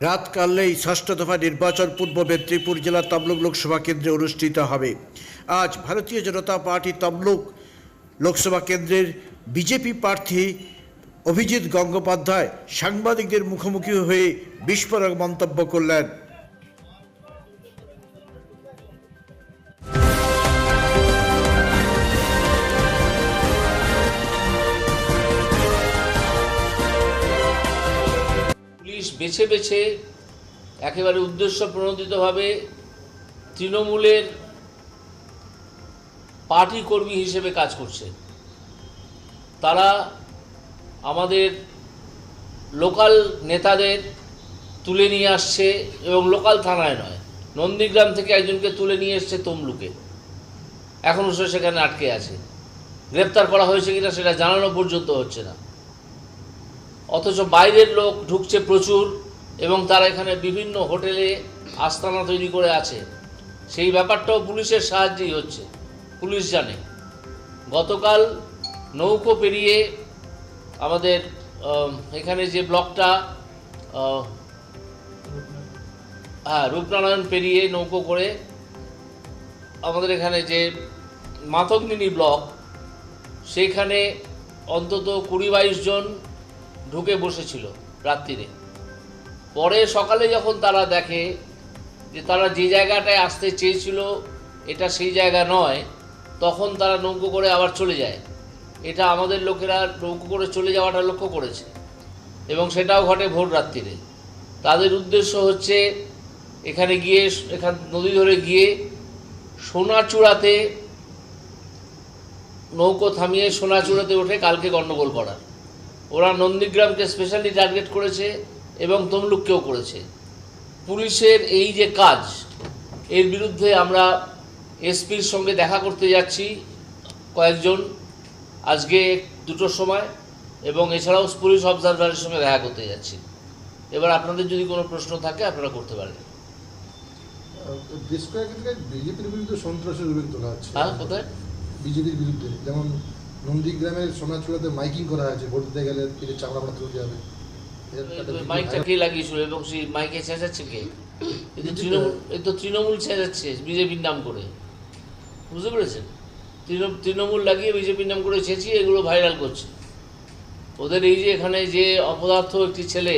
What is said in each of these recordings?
রাত কাললেই ষষ্ঠ দফা নির্বাচন পূর্ব মেদিনীপুর জেলার তমলুক লোকসভা কেন্দ্রে অনুষ্ঠিত হবে। আজ ভারতীয় জনতা পার্টি তমলুক লোকসভা কেন্দ্রের বিজেপি প্রার্থী অভিজিৎ গঙ্গোপাধ্যায় সাংবাদিকদের মুখোমুখি হয়ে বিস্ফোরক মন্তব্য করলেন। বেছে বেছে একেবারে উদ্দেশ্য প্রণোদিতভাবে তৃণমূলের পার্টি কর্মী হিসেবে কাজ করছে তারা আমাদের লোকাল নেতাদের তুলে নিয়ে আসছে এবং লোকাল থানায় নয়, নন্দীগ্রাম থেকে একজনকে তুলে নিয়ে এসছে তমলুকে। এখনও সে সেখানে আটকে আছে। গ্রেপ্তার করা হয়েছে কিনা সেটা জানানো পর্যন্ত হচ্ছে না। অথচ বাইরের লোক ঢুকছে প্রচুর এবং তারা এখানে বিভিন্ন হোটেলে আস্তানা তৈরি করে আছে। সেই ব্যাপারটাও পুলিশের সাহায্যেই হচ্ছে। পুলিশ জানে। গতকাল নৌকো পেরিয়ে আমাদের এখানে যে ব্লকটা হ্যাঁ রূপনারায়ণ পেরিয়ে নৌকো করে আমাদের এখানে যে মাতঙ্গিনী ব্লক, সেইখানে অন্তত কুড়ি বাইশ জন ঢুকে বসেছিল রাত্রিরে। পরে সকালে যখন তারা দেখে যে তারা যে জায়গাটায় আসতে চেয়েছিল, এটা সেই জায়গা নয়, তখন তারা নৌকো করে আবার চলে যায়। এটা আমাদের লোকেরা নৌকো করে চলে যাওয়াটা লক্ষ্য করেছে এবং সেটাও ঘটে ভোর রাত্রিরে। তাদের উদ্দেশ্য হচ্ছে এখানে গিয়ে, এখান নদী ধরে গিয়ে সোনাচূড়াতে নৌকো থামিয়ে সোনাচূড়াতে ওঠে কালকে গণ্ডগোল করার। ওরা নন্দীগ্রামকে স্পেশালি টার্গেট করেছে এবং তমলুককেও করেছে। পুলিশের এই যে কাজ এর বিরুদ্ধে আমরা এসপির সঙ্গে দেখা করতে যাচ্ছি কয়েকজন। আজকে দুটোর সময় এবং এছাড়াও পুলিশ অবজারভারের সঙ্গে দেখা করতে যাচ্ছি। এবার আপনাদের যদি কোনো প্রশ্ন থাকে আপনারা করতে পারেন। বিজেপির বিরুদ্ধে সন্ত্রাসের অভিযোগ তোলা হচ্ছে। হ্যাঁ কোথায়? বিজেপির বিরুদ্ধে যেমন নন্দীগ্রামের সোনাচূড়াতে মাইকিং করা হয়েছে ভোট দিতে গেলে তিনি চামড়া মাত্র তুলতে হবে মাইকটা কে লাগিয়েছিল এবং সেই মাইকে চেঁচাচ্ছে কে? এই তো তৃণমূল এই তো তৃণমূল চেঁচাচ্ছে বিজেপির নাম করে। বুঝতে পেরেছেন? তৃণমূল লাগিয়ে বিজেপির নাম করে চেঁচিয়ে এগুলো ভাইরাল করছে। ওদের এই যে এখানে যে অপদার্থ একটি ছেলে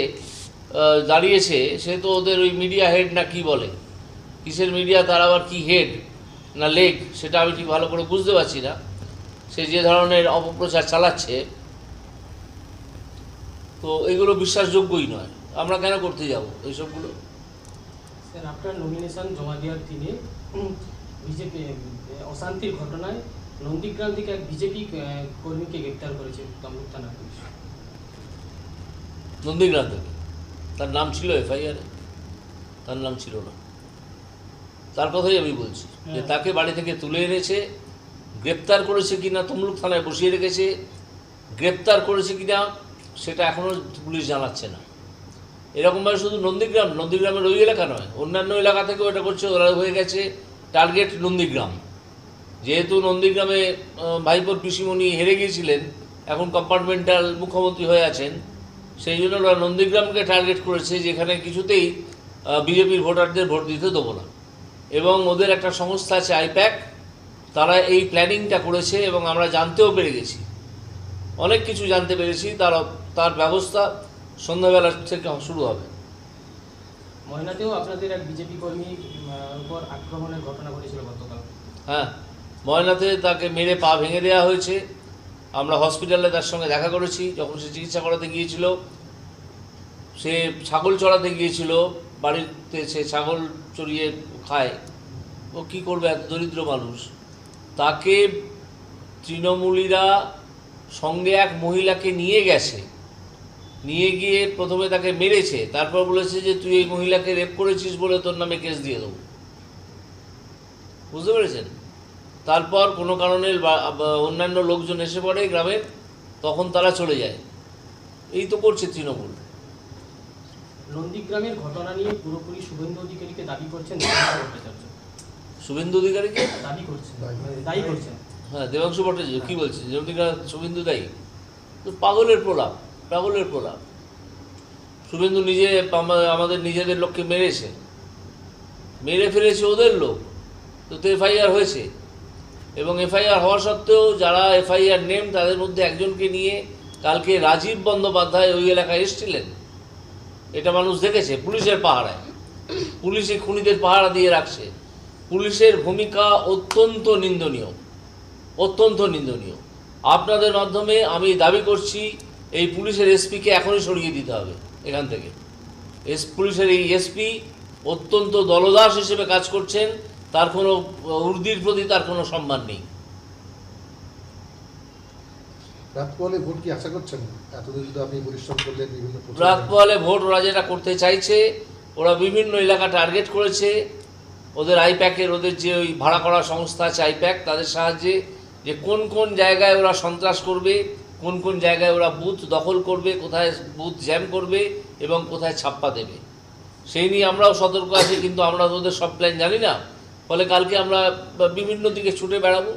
দাঁড়িয়েছে সে তো ওদের ওই মিডিয়া হেড না কি বলে? কিসের মিডিয়া তার আবার কি হেড না লেগ সেটা আমি ঠিক ভালো করে বুঝতে পারছি না। সে যে ধরনের অপপ্রচার চালাচ্ছে তো এগুলো বিশ্বাসযোগ্যই নয়। আমরা কেন করতে যাব এইসবগুলো? স্যার আপনার নমিনেশন জমা দেওয়ার দিনে বিজেপি অশান্তির ঘটনায় নন্দীগ্রাম থেকে এক বিজেপি কর্মীকে গ্রেপ্তার করেছে তমলুক থানা পুলিশ। নন্দীগ্রাম থেকে? তার নাম ছিল এফআইআরে? তার নাম ছিল না। তার কথাই আমি বলছি যে হ্যাঁ। তাকে বাড়ি থেকে তুলে এনেছে গ্রেপ্তার করেছে কিনা তমলুক থানায় বসিয়ে রেখেছে, গ্রেপ্তার করেছে কিনা সেটা এখনও পুলিশ জানাচ্ছে না। এরকমভাবে শুধু নন্দীগ্রাম, নন্দীগ্রামের ওই এলাকা নয়, অন্যান্য এলাকা থেকেও এটা করছে, ওরা হয়ে গেছে টার্গেট নন্দীগ্রাম। যেহেতু নন্দীগ্রামে ভাইপোর পিসিমণি হেরে গিয়েছিলেন, এখন কম্পার্টমেন্টাল মুখ্যমন্ত্রী হয়ে আছেন, সেই জন্য ওরা নন্দীগ্রামকে টার্গেট করেছে, যেখানে কিছুতেই বিজেপির ভোটারদের ভোট দিতে দেবো না। এবং ওদের একটা সংস্থা আছে আইপ্যাক তারা এই প্ল্যানিংটা করেছে এবং আমরা জানতেও পেরে গেছি অনেক কিছু জানতে পেরেছি তার তার ব্যবস্থা সন্ধ্যাবেলা থেকে শুরু হবে। ময়নাতেও আপনাদের এক বিজেপি কর্মী উপর আক্রমণের ঘটনা ঘটেছিল গতকাল। হ্যাঁ ময়নাতে তাকে মেরে পা ভেঙে দেওয়া হয়েছে। আমরা হসপিটালে তার সঙ্গে দেখা করেছি যখন সে চিকিৎসা করাতে গিয়েছিল। সে ছাগল চড়াতে গিয়েছিল বাড়িতে সে ছাগল চড়িয়ে খায়। ও কী করবে এত দরিদ্র মানুষ। তাকে তৃণমূলীরা সঙ্গে এক মহিলাকে নিয়ে গেছে। নিয়ে গিয়ে প্রথমে তাকে মেরেছে তারপর বলেছে যে তুই এই মহিলাকে রেপ করেছিস বলে তোর নামে কেস দিয়ে দেবো। বুঝতে পেরেছেন? তারপর কোনো কারণে অন্যান্য লোকজন এসে পড়ে গ্রামে তখন তারা চলে যায়। এই তো করছে তৃণমূল। নন্দীগ্রামের ঘটনা নিয়ে পুরোপুরি শুভেন্দু অধিকারীকে দাবি করছেন ভট্টাচার্য শুভেন্দু অধিকারীকে দাবি করছেন দায়ী। করছেন হ্যাঁ দেবাংশু ভট্টাচার্য কী বলছে? জমিকা শুভেন্দু দায়ী। তো পাগলের প্রলাপ পাগলের প্রলাপ। শুভেন্দু নিজে আমাদের নিজেদের লোককে মেরেছে। মেরে ফেলেছে ওদের লোক। তো তো এফআইআর হয়েছে। এবং এফআইআর হওয়া সত্ত্বেও যারা এফআইআর নেম তাদের মধ্যে একজনকে নিয়ে কালকে রাজীব বন্দ্যোপাধ্যায় ওই এলাকায় এসেছিলেন। এটা মানুষ দেখেছে পুলিশের পাহারায়। পুলিশই খুনিদের পাহারা দিয়ে রাখছে। পুলিশের ভূমিকা অত্যন্ত নিন্দনীয় অত্যন্ত নিন্দনীয়। আপনাদের মাধ্যমে আমি দাবি করছি এই পুলিশের এসপিকে এখনই সরিয়ে দিতে হবে এখান থেকে। এস পুলিশের এই এসপি অত্যন্ত দলদাস হিসেবে কাজ করছেন তার কোনো উর্দির প্রতি তার কোনো সম্মান নেই। ভোট কি আশা করছেন? এতদিন তো আপনি পরিশ্রম করলেন বিভিন্ন রাত ভোট ওরা যেটা করতে চাইছে ওরা বিভিন্ন এলাকা টার্গেট করেছে ওদের আইপ্যাকের ওদের যে ওই ভাড়া করা সংস্থা আছে আইপ্যাক তাদের সাহায্যে যে কোন কোন জায়গায় ওরা সন্ত্রাস করবে কোন কোন জায়গায় ওরা বুথ দখল করবে কোথায় বুথ জ্যাম করবে এবং কোথায় ছাপ্পা দেবে। সেই নিয়ে আমরাও সতর্ক আছি কিন্তু আমরা তো ওদের সব প্ল্যান জানি না। ফলে কালকে আমরা বিভিন্ন দিকে ছুটে বেড়াবো।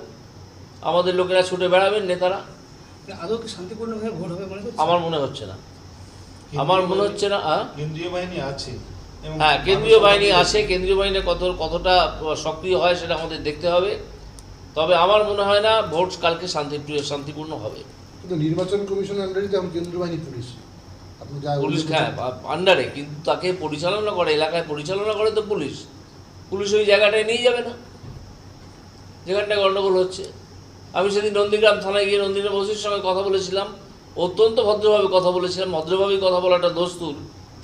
আমাদের লোকেরা ছুটে বেড়াবেন নেতারা। আদৌ কি শান্তিপূর্ণভাবে ভোট হবে আমার মনে হচ্ছে না। আমার মনে হচ্ছে না কেন্দ্রীয় বাহিনী আছে। হ্যাঁ কেন্দ্রীয় বাহিনী। আছে কেন্দ্রীয় বাহিনী কত কতটা সক্রিয় হয় সেটা আমাদের দেখতে হবে। তবে আমার মনে হয় না ভোট কালকে শান্তিপ্রিয় শান্তিপূর্ণ হবে। কিন্তু নির্বাচন কমিশনের আন্ডারে এখন কেন্দ্রীয় বাহিনী পুলিশ। আপনি যা পুলিশ হ্যাঁ আন্ডারে কিন্তু তাকে পরিচালনা করে এলাকায় পরিচালনা করে তো পুলিশ। পুলিশ ওই জায়গাটায় নিয়ে যাবে না। যেখানটায় গণ্ডগোল হচ্ছে। আমি সেদিন নন্দীগ্রাম থানায় গিয়ে নন্দীগ্রাম ওসির সঙ্গে কথা বলেছিলাম। অত্যন্ত ভদ্রভাবে কথা বলেছিলাম। ভদ্রভাবেই কথা বলাটা দস্তুর।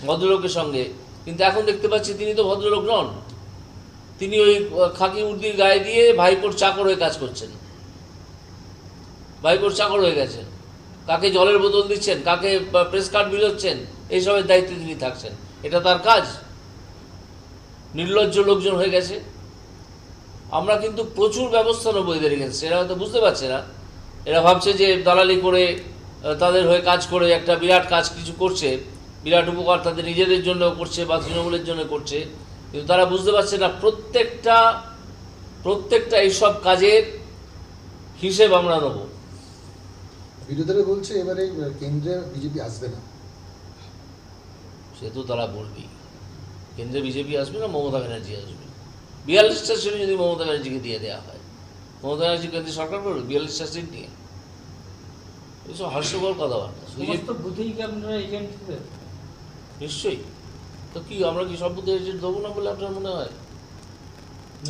ভদ্রলোকের সঙ্গে। কিন্তু এখন দেখতে পাচ্ছি তিনি তো ভদ্রলোক নন। তিনি ওই খাকি উর্দির গায়ে দিয়ে ভাইপোর চাকর হয়ে কাজ করছেন। ভাইপোর চাকর হয়ে গেছেন। কাকে জলের বোতল দিচ্ছেন, কাকে প্রেস কার্ড বিলোচ্ছেন এইসবের দায়িত্বে তিনি থাকছেন। এটা তার কাজ। নির্লজ্জ লোকজন হয়ে গেছে। আমরা কিন্তু প্রচুর ব্যবস্থা নেব এদের এগেন্সে এরা হয়তো বুঝতে পারছে না। এরা ভাবছে যে দালালি করে তাদের হয়ে কাজ করে, একটা বিরাট কাজ কিছু করছে। বিরাট উপকার তাদের নিজেদের জন্য করছে বা তৃণমূলের জন্য করছে। কিন্তু তারা বুঝতে পারছে না প্রত্যেকটা প্রত্যেকটা এইসব কাজের হিসেব আমরা নেব। বিরোধীরা বলছে এবারে কেন্দ্রে বিজেপি আসবে না। সে তো তারা বলবেই। কেন্দ্রে বিজেপি আসবে না মমতা ব্যানার্জি আসবে। বিয়াল্লিশটা সিট যদি মমতা ব্যানার্জিকে দিয়ে দেওয়া হয় মমতা ব্যানার্জি কেন্দ্রে সরকার করবে? বিয়াল্লিশটা সিট নিয়ে? এসব হাস্যকর কথাবার্তা। বুথেই কি আপনারা এজেন্ট নিশ্চয়ই। তো কি আমরা কি সব বুথে এজেন্ট দেবো না বলে আপনার মনে হয়?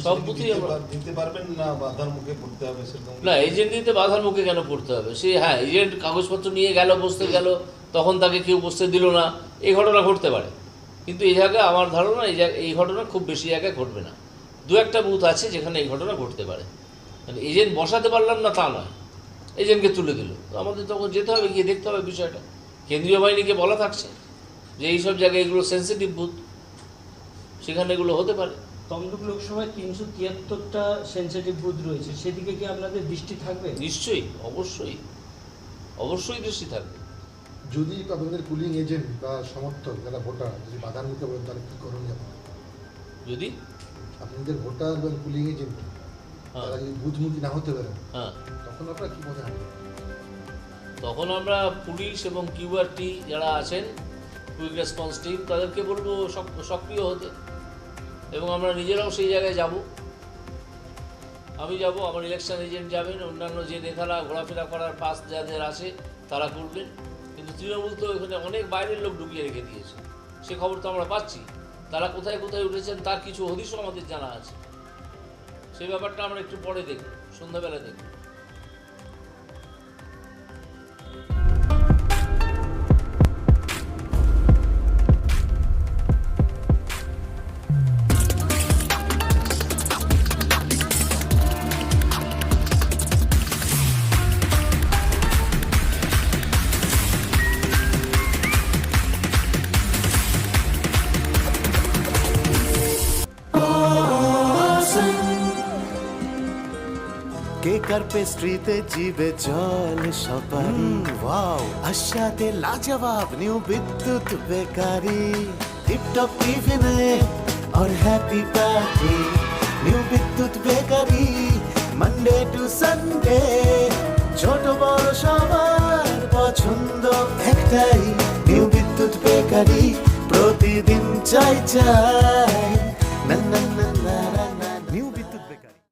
সব বুথেই দিতে আমরা দিতে পারবেন না বাধার মুখে পড়তে হবে না এজেন্ট দিতে বাধার মুখে কেন পড়তে হবে? সে হ্যাঁ এজেন্ট কাগজপত্র নিয়ে গেল বসতে গেল তখন তাকে কেউ বসতে দিল না এই ঘটনা ঘটতে পারে। কিন্তু এই জায়গায় আমার ধারণা এই এই ঘটনা খুব বেশি জায়গায় ঘটবে না। দু একটা বুথ আছে যেখানে এই ঘটনা ঘটতে পারে। মানে এজেন্ট বসাতে পারলাম না তা নয়। এজেন্টকে তুলে দিল। তো আমাদের তখন যেতে হবে গিয়ে দেখতে হবে বিষয়টা। কেন্দ্রীয় বাহিনীকে বলা থাকছে। যে এইসব জায়গায় এগুলো সেন্সিটিভ বুথ সেখানে এগুলো হতে পারে। তমলুক লোকসভায় তিনশো তিয়াত্তরটা সেন্সিটিভ বুথ রয়েছে সেদিকে কি আপনাদের দৃষ্টি থাকবে? নিশ্চয়ই অবশ্যই। অবশ্যই দৃষ্টি থাকবে। যদি আপনাদের কুলিং এজেন্ট বা সমর্থক যারা ভোটার যদি বাধার মুখে বলেন তাহলে কী করণীয়? যদি? আপনাদের ভোটার বা কুলিং এজেন্ট হ্যাঁ। তারা যদি বুথমুখী না হতে পারেন হ্যাঁ। তখন আপনারা কি মনে তখন আমরা পুলিশ এবং কিউআরটি যারা আছেন কুইক রেসপন্স টিম তাদেরকে বলব সক- সক্রিয় হতে। এবং আমরা নিজেরাও সেই জায়গায় যাব। আমি যাব, আমার ইলেকশন এজেন্ট যাবেন, অন্যান্য যে নেতারা ঘোরাফেরা করার পাস যাদের আছে, তারা করবেন। কিন্তু তৃণমূল তো এখানে অনেক বাইরের লোক ঢুকিয়ে রেখে দিয়েছে। সে খবর তো আমরা পাচ্ছি। তারা কোথায় কোথায় উঠেছেন, তার কিছু হদিশও আমাদের জানা আছে। সেই ব্যাপারটা আমরা একটু পরে দেখব, সন্ধ্যাবেলা দেখব। কেকার পেস্ট্রিতে জিবে জল সপারি ওয়াও আশাতে লাজবাব নিউ বিদ্যুৎ বেকারি টিপটপ টিফিনে और happy party new Bidyut bakery Monday to Sunday ছোট বড় সবার পছন্দ একটাই নিউ বিদ্যুৎ বিদ্যুৎ বেকারি প্রতিদিন চাই চাই